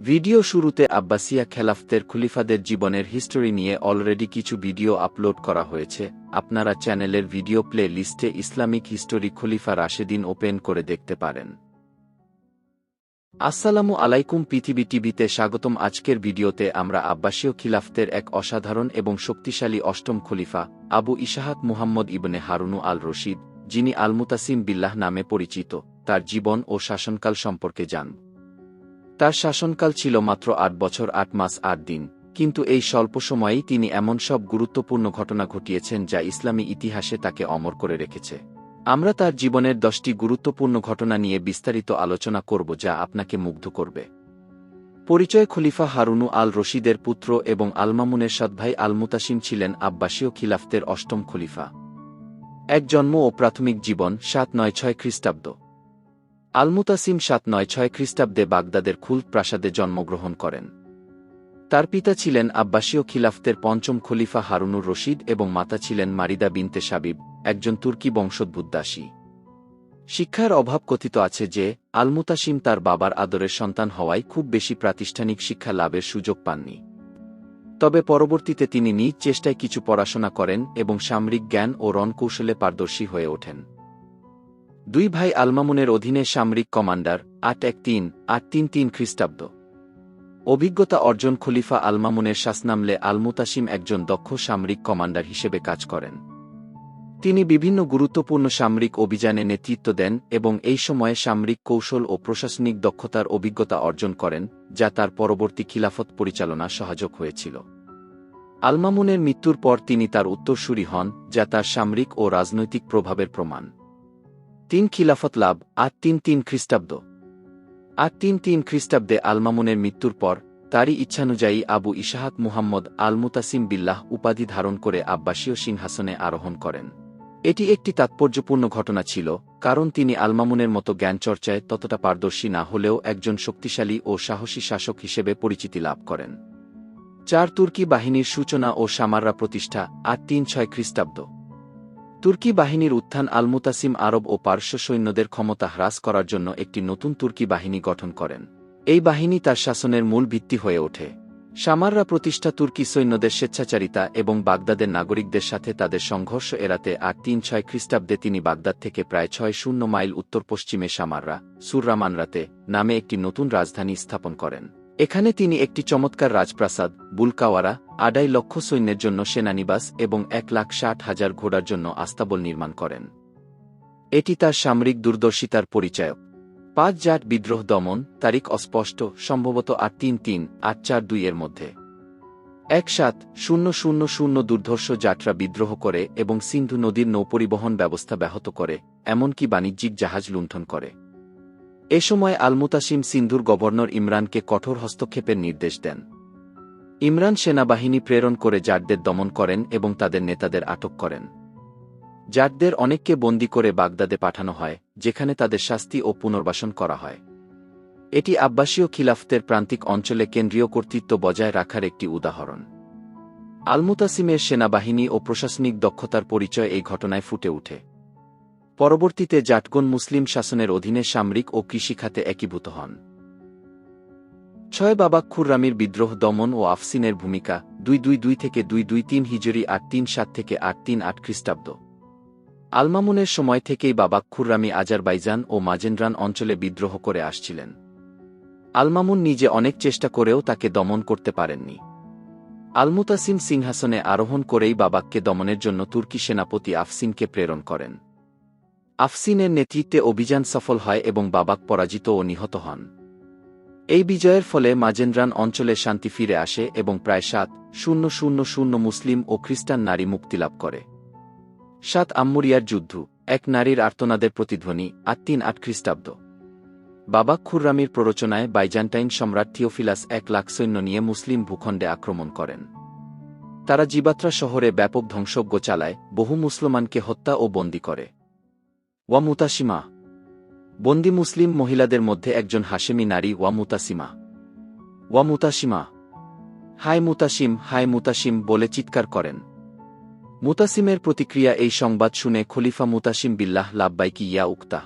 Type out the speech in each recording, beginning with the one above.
Video শুরুতে আব্বাসিয়া খেলাফতের খলিফাদের জীবনের হিস্টোরি নিয়ে অলরেডি কিছু ভিডিও আপলোড করা হয়েছে। আপনারা চ্যানেলের ভিডিও প্লে লিস্টে ইসলামিক হিস্টোরি খলিফা রাশেদিন ওপেন করে দেখতে পারেন। আসসালামু আলাইকুম পৃথিবী টিভিতে স্বাগতম। আজকের ভিডিওতে আমরা আব্বাসীয় খিলাফতের এক অসাধারণ এবং শক্তিশালী অষ্টম খলিফা, আবু ইশাহাক মুহাম্মদ ইবনে হারুনু আল রশিদ যিনি আলমুতাসিম বিল্লাহ নামে পরিচিত। তার জীবন ও শাসনকাল সম্পর্কে জানব তার শাসনকাল ছিল মাত্র আট বছর, আট মাস, আট দিন। কিন্তু এই স্বল্প সময়েই তিনি এমন সব গুরুত্বপূর্ণ ঘটনা ঘটিয়েছেন যা ইসলামী ইতিহাসে তাকে অমর করে রেখেছে। আমরা তার জীবনের দশটি গুরুত্বপূর্ণ ঘটনা নিয়ে বিস্তারিত আলোচনা করব যা আপনাকে মুগ্ধ করবে। পরিচয় খলিফা হারুনু আল রশিদের পুত্র এবং আলমামুনের সদ্ভাই আলমুতাসিম ছিলেন আব্বাসীয় খিলাফতের অষ্টম খলিফা। এক জন্ম ও প্রাথমিক জীবন সাত নয় ছয় খ্রিস্টাব্দ। আলমুতাসিম সাত নয় ছয় খ্রিস্টাব্দে বাগদাদের খুল প্রাসাদে জন্মগ্রহণ করেন। তার পিতা ছিলেন আব্বাসীয় খিলাফতের পঞ্চম খলিফা হারুনুর রশিদ এবং মাতা ছিলেন মারিদা বিনতে সাবিব একজন তুর্কি বংশোদ্ভূত দাসী শিক্ষার অভাব কথিত আছে যে, আলমুতাসিম তার বাবার আদরের সন্তান হওয়ায় খুব বেশি প্রাতিষ্ঠানিক শিক্ষা লাভের সুযোগ পাননি। তবে পরবর্তীতে তিনি নিজ চেষ্টায় কিছু পড়াশোনা করেন এবং সামরিক জ্ঞান ও রণকৌশলে পারদর্শী হয়ে ওঠেন। দুই ভাই আলমামুনের অধীনে সামরিক কমান্ডার, আট এক তিন, আট তিন তিন খ্রিস্টাব্দ। অভিজ্ঞতা অর্জন খলিফা আলমামুনের শাসনামলে আলমুতাসিম একজন দক্ষ সামরিক কমান্ডার হিসেবে কাজ করেন। তিনি বিভিন্ন গুরুত্বপূর্ণ সামরিক অভিযানে নেতৃত্ব দেন এবং এই সময়ে সামরিক কৌশল ও প্রশাসনিক দক্ষতার অভিজ্ঞতা অর্জন করেন, যা তার পরবর্তী খিলাফত পরিচালনা সহায়ক হয়েছিল। আলমামুনের মৃত্যুর পর তিনি তার উত্তরসূরি হন, যা তার সামরিক ও রাজনৈতিক প্রভাবের প্রমাণ। তিন খিলাফত লাভ আট তিন তিন খ্রিস্টাব্দ। আট তিন তিন খ্রিস্টাব্দে আলমামুনের মৃত্যুর পর, তারই ইচ্ছানুযায়ী আবু ইশাহাক মুহাম্মদ আলমুতাসিম বিল্লাহ উপাধি ধারণ করে আব্বাসীয় সিংহাসনে আরোহণ করেন। এটি একটি তাৎপর্যপূর্ণ ঘটনা ছিল, কারণ তিনি আলমামুনের মতো জ্ঞানচর্চায় ততটা পারদর্শী না হলেও একজন শক্তিশালী ও সাহসী শাসক হিসেবে পরিচিতি লাভ করেন। চার তুর্কি বাহিনীর সূচনা ও সামাররা প্রতিষ্ঠা, আর তিন ছয় খ্রিস্টাব্দ। তুর্কি বাহিনীর উত্থান আলমুতাসিম আরব ও পার্শ্ব সৈন্যদের ক্ষমতা হ্রাস করার জন্য একটি নতুন তুর্কি বাহিনী গঠন করেন। এই বাহিনী তার শাসনের মূল ভিত্তি হয়ে ওঠে। সামাররা প্রতিষ্ঠা তুর্কি সৈন্যদের স্বেচ্ছাচারিতা এবং বাগদাদের নাগরিকদের সাথে তাদের সংঘর্ষ এড়াতে আট তিন ছয় খ্রিস্টাব্দে তিনি বাগদাদ থেকে প্রায় ছয় শূন্য মাইল উত্তর পশ্চিমে সামাররা সুররামানরাতে নামে একটি নতুন রাজধানী স্থাপন করেন। এখানে তিনি একটি চমৎকার রাজপ্রাসাদ, বুলকাওয়ারা, আড়াই লক্ষ সৈন্যের জন্য সেনানিবাস এবং এক লাখ ষাট হাজার ঘোড়ার জন্য আস্তাবল নির্মাণ করেন। এটি তার সামরিক দূরদর্শিতার পরিচায়ক। পাঁচ জাট বিদ্রোহ দমন, তারিখ অস্পষ্ট, সম্ভবত আট তিন তিন, আট চার দুই এর মধ্যে। এক সাত, শূন্য শূন্য শূন্য দুর্ধর্ষ যাত্রা বিদ্রোহ করে এবং সিন্ধু নদীর নৌপরিবহন ব্যবস্থা ব্যাহত করে, এমনকি বাণিজ্যিক জাহাজ লুণ্ঠন করে। এ সময় আলমুতাসিম সিন্ধুর গভর্নর ইমরানকে কঠোর হস্তক্ষেপের নির্দেশ দেন। ইমরান সেনাবাহিনী প্রেরণ করে জাটদের দমন করেন এবং তাদের নেতাদের আটক করেন। জাটদের অনেককে বন্দি করে বাগদাদে পাঠানো হয়, যেখানে তাদের শাস্তি ও পুনর্বাসন করা হয়। এটি আব্বাসীয় খিলাফতের প্রান্তিক অঞ্চলে কেন্দ্রীয় কর্তৃত্ব বজায় রাখার একটি উদাহরণ। আলমুতাসিমের সেনাবাহিনী ও প্রশাসনিক দক্ষতার পরিচয় এই ঘটনায় ফুটে ওঠে। পরবর্তীতে জাটগণ মুসলিম শাসনের অধীনে সামরিক ও কৃষিখাতে একীভূত হন। ছয় বাবা খুররামির বিদ্রোহ দমন ও আফসিনের ভূমিকা দুই দুই দুই থেকে দুই দুই তিন হিজরি আট তিন সাত থেকে আট তিন আট খ্রিস্টাব্দ। আলমামুনের সময় থেকেই বাবা খুররামি আজারবাইজান ও মাজেন্দ্রান অঞ্চলে বিদ্রোহ করে আসছিলেন। আলমামুন নিজে অনেক চেষ্টা করেও তাকে দমন করতে পারেননি। আলমুতাসিম সিংহাসনে আরোহণ করেই বাবাককে দমনের জন্য তুর্কি সেনাপতি আফসিনকে প্রেরণ করেন। আফসিনের নেতৃত্বে অভিযান সফল হয় এবং বাবাক পরাজিত ও নিহত হন। এই বিজয়ের ফলে মাজেন্দ্রান অঞ্চলে শান্তি ফিরে আসে এবং প্রায় সাত, শূন্য শূন্য শূন্য মুসলিম ও খ্রিস্টান নারী মুক্তিলাভ করে। সাত আম্মুরিয়ার যুদ্ধ, এক নারীর আর্তনাদের প্রতিধ্বনি আট তিন আট খ্রিস্টাব্দ। বাবা খুররামির প্ররোচনায় বাইজান্টাইন সম্রাট থিওফিলাস এক লাখ সৈন্য নিয়ে মুসলিম ভূখণ্ডে আক্রমণ করেন। তারা জিবাত্রা শহরে ব্যাপক ধ্বংসজ্ঞ চালায়, বহু মুসলমানকে হত্যা ও বন্দী করে। ওয়া মুতাসিমা বন্দি মুসলিম মহিলাদের মধ্যে একজন হাশেমি নারী ওয়া মুতাসিমা ওয়া মুতাসিমা হায় মুতাসিম হায় মুতাসিম বলে চিৎকার করেন। মুতাসিমের প্রতিক্রিয়া এই সংবাদ শুনে খলিফা মুতাসিম বিল্লাহ লাব্বাইকি ইয়া উক্তা।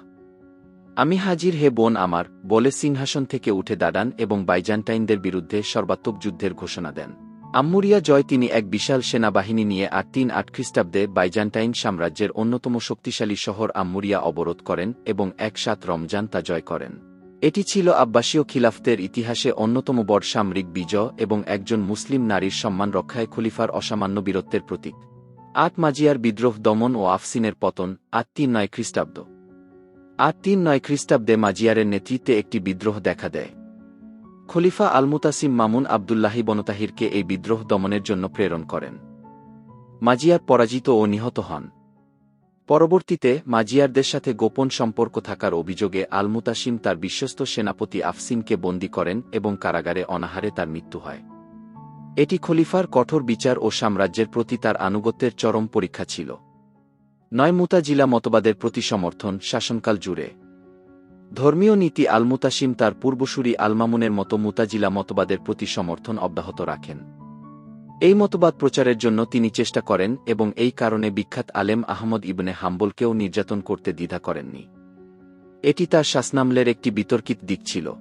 আমি হাজির হে বোন আমার, বলে সিংহাসন থেকে উঠে দাঁড়ান এবং বাইজান্টাইনদের বিরুদ্ধে সর্বাত্মক যুদ্ধের ঘোষণা দেন। আম্মুরিয়া জয় তিনি এক বিশাল সেনাবাহিনী নিয়ে আর তিন আট খ্রিস্টাব্দে বাইজান্টাইন সাম্রাজ্যের অন্যতম শক্তিশালী শহর আম্মুরিয়া অবরোধ করেন এবং এক সাত রমজান তা জয় করেন। এটি ছিল আব্বাসীয় খিলাফতের ইতিহাসে অন্যতম বড় সামরিক বিজয় এবং একজন মুসলিম নারীর সম্মান রক্ষায় খলিফার অসামান্য বীরত্বের প্রতীক। আট মাজিয়ার বিদ্রোহ দমন ও আফসিনের পতন, আট তিন নয় খ্রিস্টাব্দ। আট তিন নয় খ্রিস্টাব্দে মাজিয়ারের নেতৃত্বে একটি বিদ্রোহ দেখা দেয়। খলিফা আলমুতাসিম মামুন আবদুল্লাহি বনতাহিরকে এই বিদ্রোহ দমনের জন্য প্রেরণ করেন। মাজিয়ার পরাজিত ও নিহত হন। পরবর্তীতে মাজিয়ারদের সাথে গোপন সম্পর্ক থাকার অভিযোগে আলমুতাসিম তার বিশ্বস্ত সেনাপতি আফসিনকে বন্দী করেন এবং কারাগারে অনাহারে তার মৃত্যু হয়। এটি খলিফার কঠোর বিচার ও সাম্রাজ্যের প্রতি তার আনুগত্যের চরম পরীক্ষা ছিল। নয় মুতাজিলা মতবাদের প্রতি সমর্থন শাসনকাল জুড়ে। ধর্মীয় নীতি আলমুতাসিম তার পূর্বসূরি আলমামুনের মতো মুতাজিলা মতবাদের প্রতি সমর্থন অব্যাহত রাখেন। এই মতবাদ প্রচারের জন্য তিনি চেষ্টা করেন এবং এই কারণে বিখ্যাত আলেম আহমদ ইবনে হাম্বলকেও নির্যাতন করতে দ্বিধা করেননি। এটি তার শাসনামলের একটি বিতর্কিত দিক ছিল।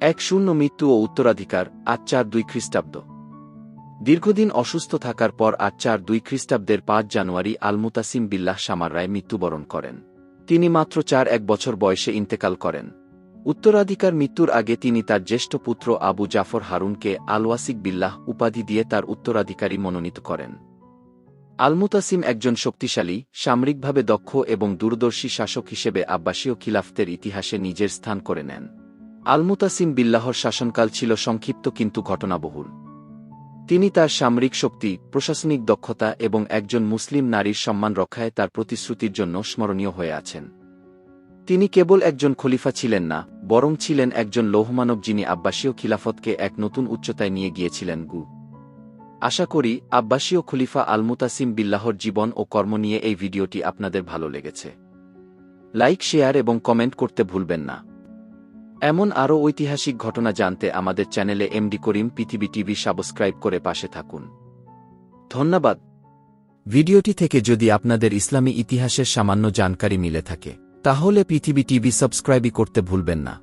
এক শূন্য মৃত্যু ও উত্তরাধিকার, আট চার দুই খ্রিস্টাব্দ। দীর্ঘদিন অসুস্থ থাকার পর আট চার দুই খ্রিস্টাব্দের পাঁচ জানুয়ারি আলমুতাসিম বিল্লাহ সামার রায় মৃত্যুবরণ করেন। তিনি মাত্র চার এক বছর বয়সে ইন্তেকাল করেন। উত্তরাধিকার মৃত্যুর আগে তিনি তার জ্যেষ্ঠ পুত্র আবু জাফর হারুনকে আলওয়াসিক বিল্লাহ উপাধি দিয়ে তার উত্তরাধিকারী মনোনীত করেন। আলমুতাসিম একজন শক্তিশালী, সামরিকভাবে দক্ষ এবং দূরদর্শী শাসক হিসেবে আব্বাসীয় খিলাফতের ইতিহাসে নিজের স্থান করে নেন। আলমুতাসিম বিল্লাহর শাসনকাল ছিল সংক্ষিপ্ত কিন্তু ঘটনাবহুল। তিনি তার সামরিক শক্তি, প্রশাসনিক দক্ষতা এবং একজন মুসলিম নারীর সম্মান রক্ষায় তার প্রতিশ্রুতির জন্য স্মরণীয় হয়ে আছেন। তিনি কেবল একজন খলিফা ছিলেন না, বরং ছিলেন একজন লৌহমানব যিনি আব্বাসীয় খিলাফতকে এক নতুন উচ্চতায় নিয়ে গিয়েছিলেন গু। আশা করি আব্বাসীয় খলিফা আলমুতাসিম বিল্লাহর জীবন ও কর্ম নিয়ে এই ভিডিওটি আপনাদের ভালো লেগেছে। লাইক, শেয়ার এবং কমেন্ট করতে ভুলবেন না। এমন আরও ঐতিহাসিক ঘটনা জানতে আমাদের চ্যানেলে এমডি করিম পৃথিবী টিভি সাবস্ক্রাইব করে পাশে থাকুন। ধন্যবাদ। ভিডিওটি থেকে যদি আপনাদের ইসলামী ইতিহাসের সামান্য জানকারি মিলে থাকে, তাহলে পৃথিবী টিভি সাবস্ক্রাইবই করতে ভুলবেন না।